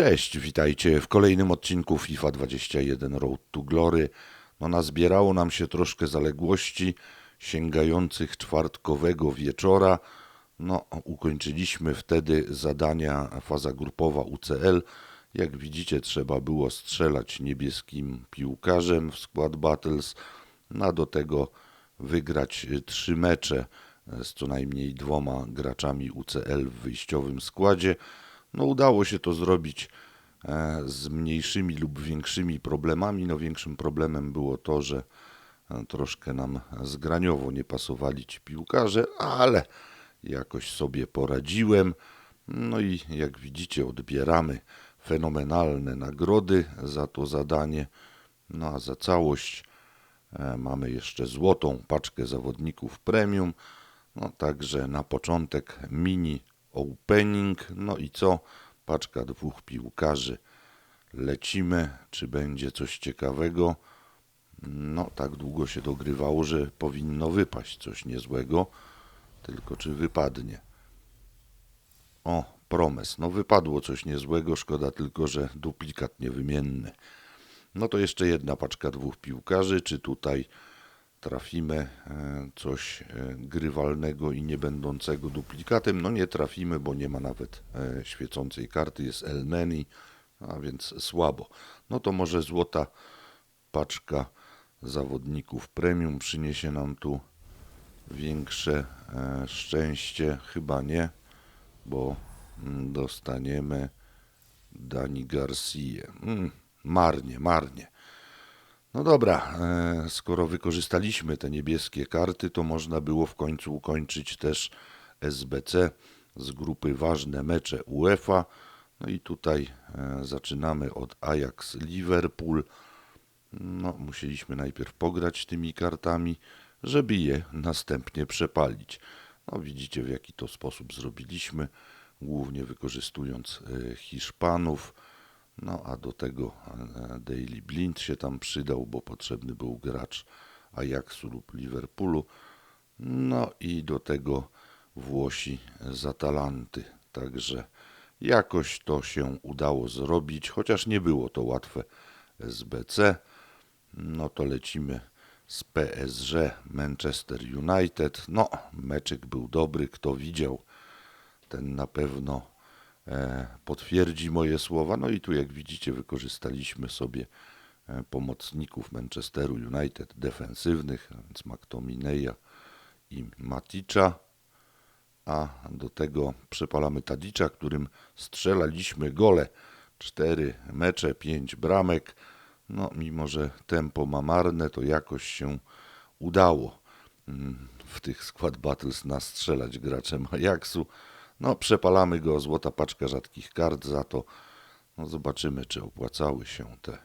Cześć, witajcie w kolejnym odcinku FIFA 21 Road to Glory. No, nazbierało nam się troszkę zaległości sięgających czwartkowego wieczora. No, ukończyliśmy wtedy zadania faza grupowa UCL. Jak widzicie, trzeba było strzelać niebieskim piłkarzem w Squad Battles, no, a do tego wygrać trzy mecze z co najmniej dwoma graczami UCL w wyjściowym składzie. No udało się to zrobić e, z mniejszymi lub większymi problemami. No większym problemem było to, że e, troszkę nam zgraniowo nie pasowali ci piłkarze, ale jakoś sobie poradziłem. No i jak widzicie odbieramy fenomenalne nagrody za to zadanie. No a za całość e, mamy jeszcze złotą paczkę zawodników premium. No także na początek mini opening. No i co? Paczka dwóch piłkarzy. Lecimy. Czy będzie coś ciekawego? No, tak długo się dogrywało, że powinno wypaść coś niezłego. Tylko czy wypadnie? O, promes. No, wypadło coś niezłego. Szkoda tylko, że duplikat niewymienny. No to jeszcze jedna paczka dwóch piłkarzy. Czy tutaj trafimy e, coś e, grywalnego i nie będącego duplikatem. No nie trafimy, bo nie ma nawet e, świecącej karty, jest Elneny, a więc słabo. No to może złota paczka zawodników premium przyniesie nam tu większe szczęście. Chyba nie, bo mm, dostaniemy Dani Garcia. Mm, marnie, marnie. No dobra, e, skoro wykorzystaliśmy te niebieskie karty, to można było w końcu ukończyć też SBC z grupy Ważne Mecze UEFA. No i tutaj e, zaczynamy od Ajax Liverpool. No, musieliśmy najpierw pograć tymi kartami, żeby je następnie przepalić. No, widzicie w jaki to sposób zrobiliśmy, głównie wykorzystując e, Hiszpanów. No a do tego e, Daily Blind się tam przydał, bo potrzebny był gracz Ajaxu lub Liverpoolu. No i do tego Włosi z Atalanty. Także jakoś to się udało zrobić, chociaż nie było to łatwe SBC. No to lecimy z PSG Manchester United. No, meczyk był dobry, kto widział, ten na pewno potwierdzi moje słowa. No i tu jak widzicie wykorzystaliśmy sobie e, pomocników Manchesteru United defensywnych, więc McTominaya i Maticza, a do tego przepalamy Tadicza, którym strzelaliśmy gole. Cztery mecze, pięć bramek. No, mimo że tempo ma marne, to jakoś się udało mm, w tych skład battles nastrzelać graczem Ajaxu. No, przepalamy go, złota paczka rzadkich kart za to. No, zobaczymy, czy opłacały się te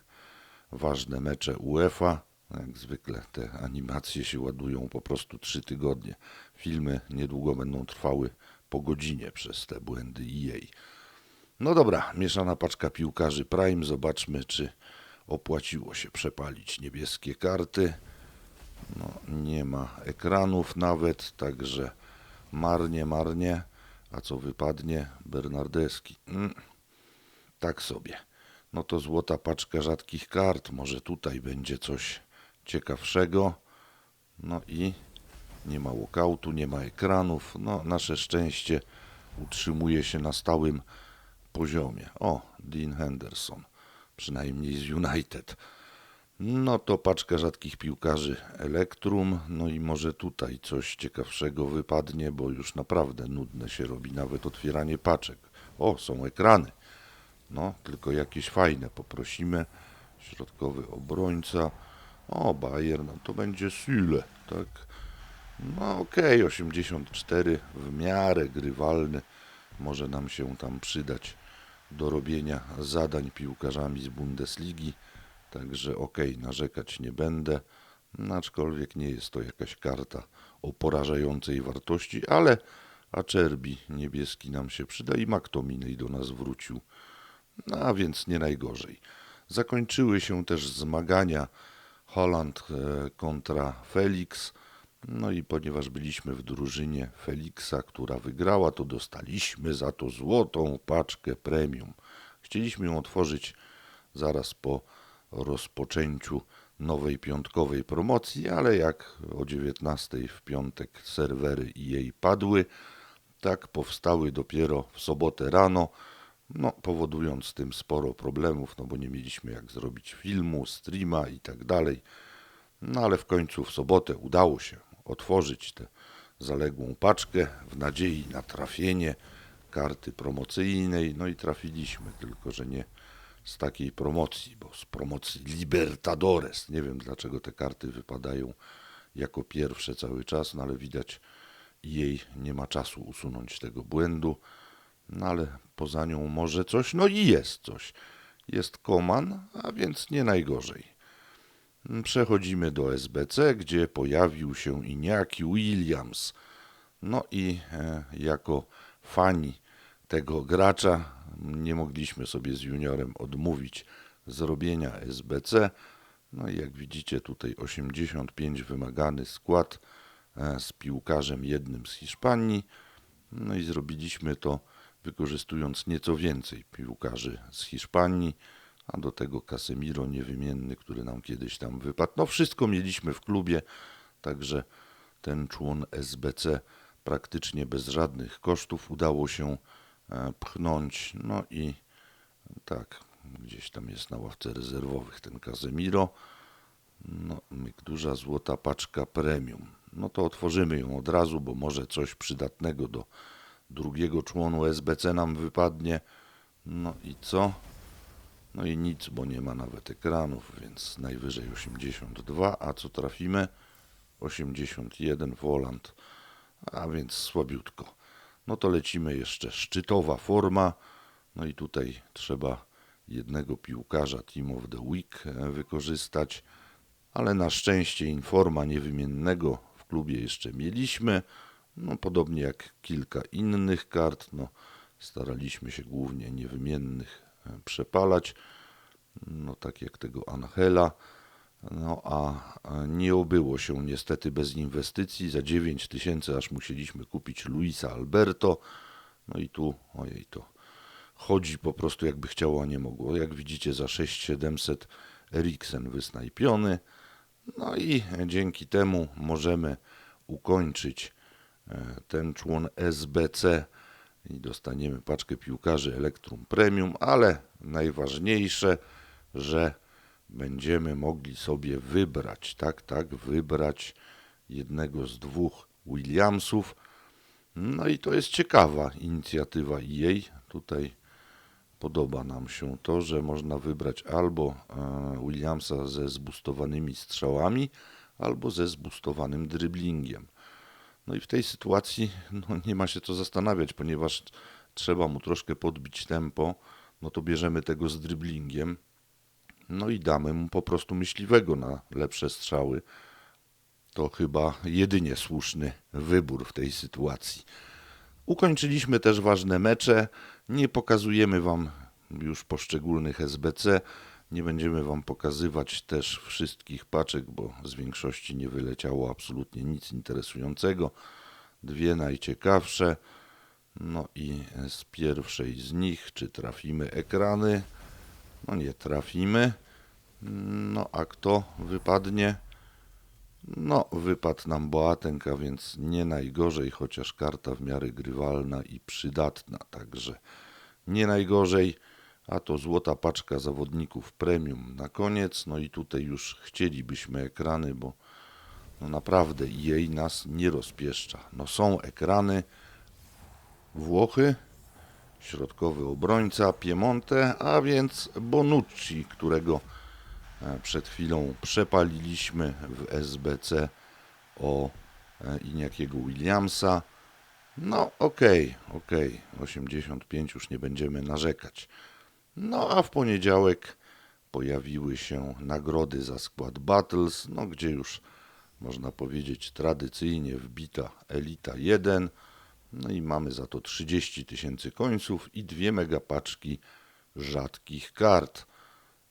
ważne mecze UEFA. Jak zwykle te animacje się ładują po prostu trzy tygodnie. Filmy niedługo będą trwały po godzinie przez te błędy EA. No dobra, mieszana paczka piłkarzy Prime. Zobaczmy, czy opłaciło się przepalić niebieskie karty. No, nie ma ekranów nawet, także marnie, marnie. A co wypadnie? Bernardeski. Mm, tak sobie. No to złota paczka rzadkich kart. Może tutaj będzie coś ciekawszego. No i nie ma walkoutu, nie ma ekranów. No, nasze szczęście utrzymuje się na stałym poziomie. O, Dean Henderson. Przynajmniej z United. No to paczka rzadkich piłkarzy Elektrum. No i może tutaj coś ciekawszego wypadnie, bo już naprawdę nudne się robi nawet otwieranie paczek. O, są ekrany. No, tylko jakieś fajne poprosimy. Środkowy obrońca. O, Bayern, no to będzie Sule, tak. No okej, okay, 84 w miarę grywalny. Może nam się tam przydać do robienia zadań piłkarzami z Bundesligi. Także okej, okay, narzekać nie będę, aczkolwiek nie jest to jakaś karta o porażającej wartości, ale Acerbi niebieski nam się przyda i McTominay do nas wrócił. No, a więc nie najgorzej. Zakończyły się też zmagania Holland e, kontra Felix. No i ponieważ byliśmy w drużynie Felixa, która wygrała, to dostaliśmy za to złotą paczkę premium. Chcieliśmy ją otworzyć zaraz po rozpoczęciu nowej piątkowej promocji, ale jak o 19 w piątek serwery jej padły, tak powstały dopiero w sobotę rano, no, powodując tym sporo problemów, no bo nie mieliśmy jak zrobić filmu, streama i tak dalej. No ale w końcu w sobotę udało się otworzyć tę zaległą paczkę w nadziei na trafienie karty promocyjnej. No i trafiliśmy, tylko że nie z takiej promocji, bo z promocji Libertadores. Nie wiem dlaczego te karty wypadają jako pierwsze cały czas, no ale widać jej nie ma czasu usunąć tego błędu. No ale poza nią może coś, no i jest coś. Jest Koman, a więc nie najgorzej. Przechodzimy do SBC, gdzie pojawił się Iniaki Williams. No i e, jako fani tego gracza nie mogliśmy sobie z juniorem odmówić zrobienia SBC. No i jak widzicie tutaj 85 wymagany skład e, z piłkarzem jednym z Hiszpanii. No i zrobiliśmy to wykorzystując nieco więcej piłkarzy z Hiszpanii, a do tego Casemiro niewymienny, który nam kiedyś tam wypadł. No wszystko mieliśmy w klubie, także ten człon SBC praktycznie bez żadnych kosztów udało się pchnąć. No i tak, gdzieś tam jest na ławce rezerwowych ten Casemiro. No, myk duża złota paczka premium. No to otworzymy ją od razu, bo może coś przydatnego do drugiego członu SBC nam wypadnie. No i co? No i nic, bo nie ma nawet ekranów, więc najwyżej 82, a co trafimy? 81 Woland, a więc słabiutko. No to lecimy jeszcze szczytowa forma. No i tutaj trzeba jednego piłkarza Team of the Week e, wykorzystać, ale na szczęście informa niewymiennego w klubie jeszcze mieliśmy. No, podobnie jak kilka innych kart, no, staraliśmy się głównie niewymiennych e, przepalać, no, tak jak tego Angela. No a nie obyło się niestety bez inwestycji. Za 9 tysięcy aż musieliśmy kupić Luisa Alberto. No i tu, ojej, to chodzi po prostu jakby chciało, a nie mogło. Jak widzicie za 6700 Eriksen wysnajpiony. No i dzięki temu możemy ukończyć E, ten człon SBC i dostaniemy paczkę piłkarzy Elektrum Premium, ale najważniejsze, że będziemy mogli sobie wybrać, tak, tak, wybrać jednego z dwóch Williamsów. No i to jest ciekawa inicjatywa jej. Tutaj podoba nam się to, że można wybrać albo e, Williamsa ze zbustowanymi strzałami, albo ze zbustowanym dryblingiem. No i w tej sytuacji no, nie ma się co zastanawiać, ponieważ trzeba mu troszkę podbić tempo, no to bierzemy tego z dryblingiem, no i damy mu po prostu myśliwego na lepsze strzały. To chyba jedynie słuszny wybór w tej sytuacji. Ukończyliśmy też ważne mecze. Nie pokazujemy Wam już poszczególnych SBC. Nie będziemy Wam pokazywać też wszystkich paczek, bo z większości nie wyleciało absolutnie nic interesującego. Dwie najciekawsze. No i z pierwszej z nich, czy trafimy ekrany? No nie trafimy. No a kto wypadnie? No, wypadł nam Boatenka, więc nie najgorzej, chociaż karta w miarę grywalna i przydatna, także nie najgorzej a to złota paczka zawodników premium na koniec. No i tutaj już chcielibyśmy ekrany, bo no naprawdę jej nas nie rozpieszcza. No są ekrany Włochy, środkowy obrońca Piemonte, a więc Bonucci, którego e, przed chwilą przepaliliśmy w SBC o e, Iniakiego Williamsa. No okej, okay, okej, okay. 85 już nie będziemy narzekać. No a w poniedziałek pojawiły się nagrody za skład Battles, no gdzie już można powiedzieć tradycyjnie wbita Elita 1. No i mamy za to 30 tysięcy końców i dwie megapaczki rzadkich kart.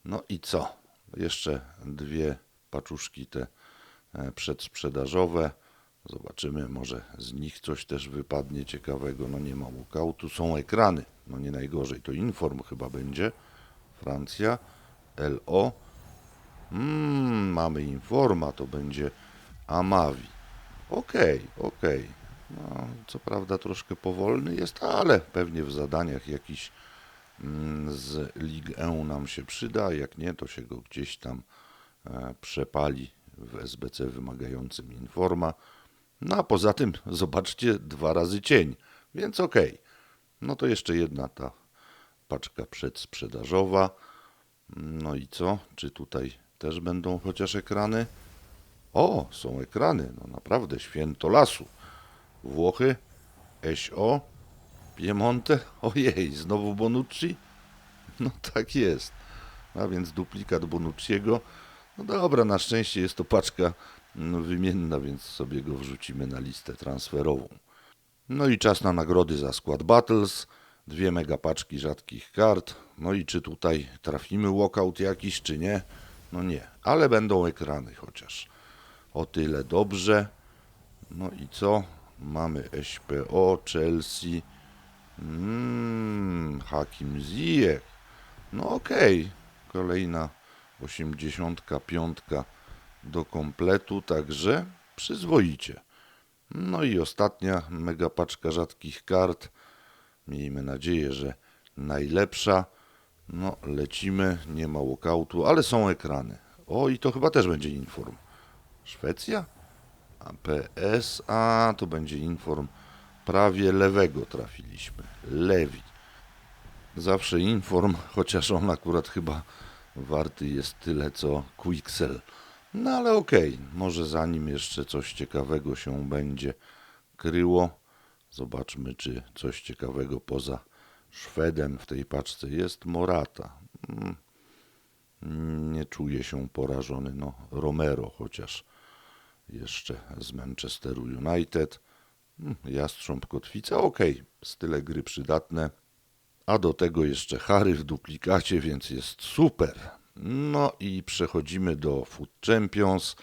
No i co? Jeszcze dwie paczuszki te e, przedsprzedażowe. Zobaczymy, może z nich coś też wypadnie ciekawego. No nie ma walkoutu, są ekrany. no nie najgorzej. To Inform chyba będzie. Francja, LO. Mm, mamy Informa, to będzie Amavi. Okej, okej. No, co prawda troszkę powolny jest, ale pewnie w zadaniach jakiś mm, z Ligue 1 nam się przyda. Jak nie, to się go gdzieś tam e, przepali w SBC wymagającym Informa. No a poza tym, zobaczcie, dwa razy cień, więc okej. No to jeszcze jedna ta paczka przedsprzedażowa. No i co? Czy tutaj też będą chociaż ekrany? O, są ekrany. No naprawdę, święto lasu. Włochy, SO, Piemonte. Ojej, znowu Bonucci? No tak jest. A więc duplikat Bonucciego. No dobra, na szczęście jest to paczka no, wymienna, więc sobie go wrzucimy na listę transferową. No i czas na nagrody za skład Battles. Dwie megapaczki rzadkich kart. No i czy tutaj trafimy walkout jakiś, czy nie? No nie, ale będą ekrany chociaż. O tyle dobrze. No i co? Mamy SPO, Chelsea. Mmm, Hakim Ziyech. No okej, kolejna 85 do kompletu, także przyzwoicie. No i ostatnia mega paczka rzadkich kart. Miejmy nadzieję, że najlepsza. No, lecimy, nie ma walkoutu, ale są ekrany. O, i to chyba też będzie inform. Szwecja? APS, a to będzie inform prawie lewego trafiliśmy. Lewi. Zawsze inform, chociaż on akurat chyba warty jest tyle co Quixel. No ale okej, może zanim jeszcze coś ciekawego się będzie kryło, zobaczmy czy coś ciekawego poza Szwedem w tej paczce jest. Morata. Mm, Nie czuję się porażony. No, Romero chociaż jeszcze z Manchesteru United. Mm, Jastrząb Kotwica, okej, style gry przydatne. A do tego jeszcze Harry w duplikacie, więc jest super. No i przechodzimy do Food Champions.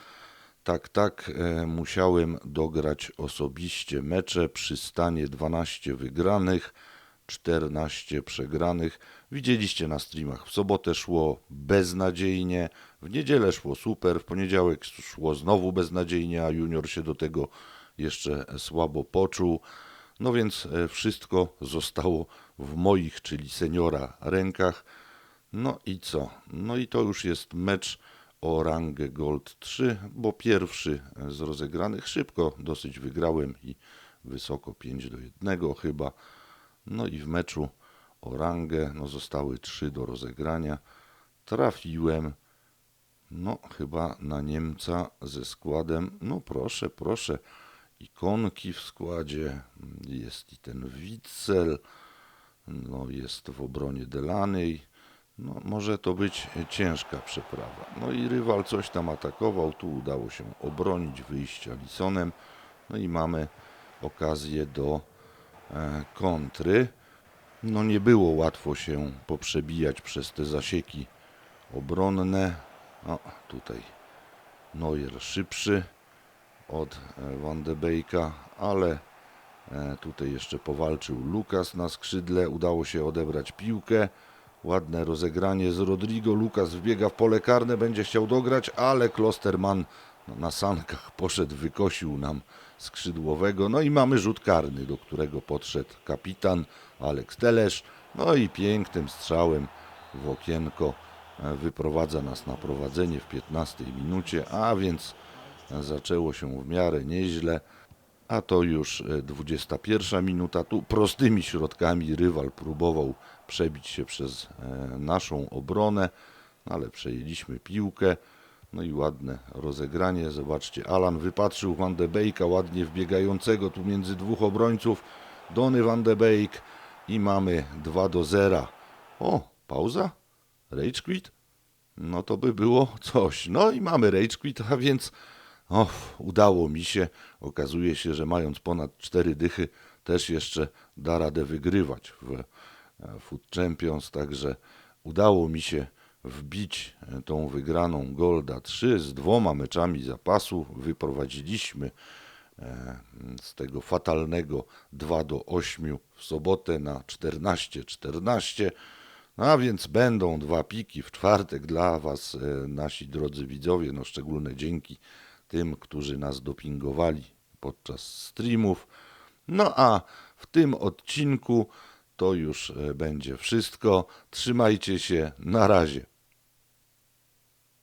Tak, tak, e, musiałem dograć osobiście mecze przy stanie 12 wygranych, 14 przegranych. Widzieliście na streamach, w sobotę szło beznadziejnie, w niedzielę szło super, w poniedziałek szło znowu beznadziejnie, a junior się do tego jeszcze słabo poczuł. No więc e, wszystko zostało w moich, czyli seniora, rękach. No i co? No i to już jest mecz o rangę Gold 3, bo pierwszy z rozegranych szybko dosyć wygrałem i wysoko 5 do 1 chyba. No i w meczu o rangę no zostały 3 do rozegrania. Trafiłem no chyba na Niemca ze składem. No proszę, proszę. Ikonki w składzie. Jest i ten Witzel. No jest w obronie Delanej. No, może to być ciężka przeprawa. No i rywal coś tam atakował, tu udało się obronić, wyjść Alisonem. No i mamy okazję do e, kontry. No nie było łatwo się poprzebijać przez te zasieki obronne. No tutaj Neuer szybszy od e, Van de Beeka, ale e, tutaj jeszcze powalczył Lukas na skrzydle. Udało się odebrać piłkę. Ładne rozegranie z Rodrigo. Lukas wbiega w pole karne, będzie chciał dograć, ale Klosterman no, na sankach poszedł, wykosił nam skrzydłowego. No i mamy rzut karny, do którego podszedł kapitan Aleks Telesz. No i pięknym strzałem w okienko wyprowadza nas na prowadzenie w 15 minucie, a więc zaczęło się w miarę nieźle. A to już e, 21 minuta. Tu prostymi środkami rywal próbował przebić się przez e, naszą obronę, no ale przejęliśmy piłkę. No i ładne rozegranie. Zobaczcie, Alan wypatrzył Van de Beeka, ładnie wbiegającego tu między dwóch obrońców. Dony Van de Beek i mamy 2 do 0. O, pauza? Rage quit? No to by było coś. No i mamy rage quit, a więc o, udało mi się. Okazuje się, że mając ponad cztery dychy, też jeszcze da radę wygrywać w e, Food Champions, także udało mi się wbić e, tą wygraną Golda 3 z dwoma meczami zapasu. Wyprowadziliśmy e, z tego fatalnego 2 do 8 w sobotę na 14-14. A więc będą dwa piki w czwartek dla Was, e, nasi drodzy widzowie. No szczególne dzięki tym, którzy nas dopingowali podczas streamów. No a w tym odcinku to już e, będzie wszystko. Trzymajcie się, na razie.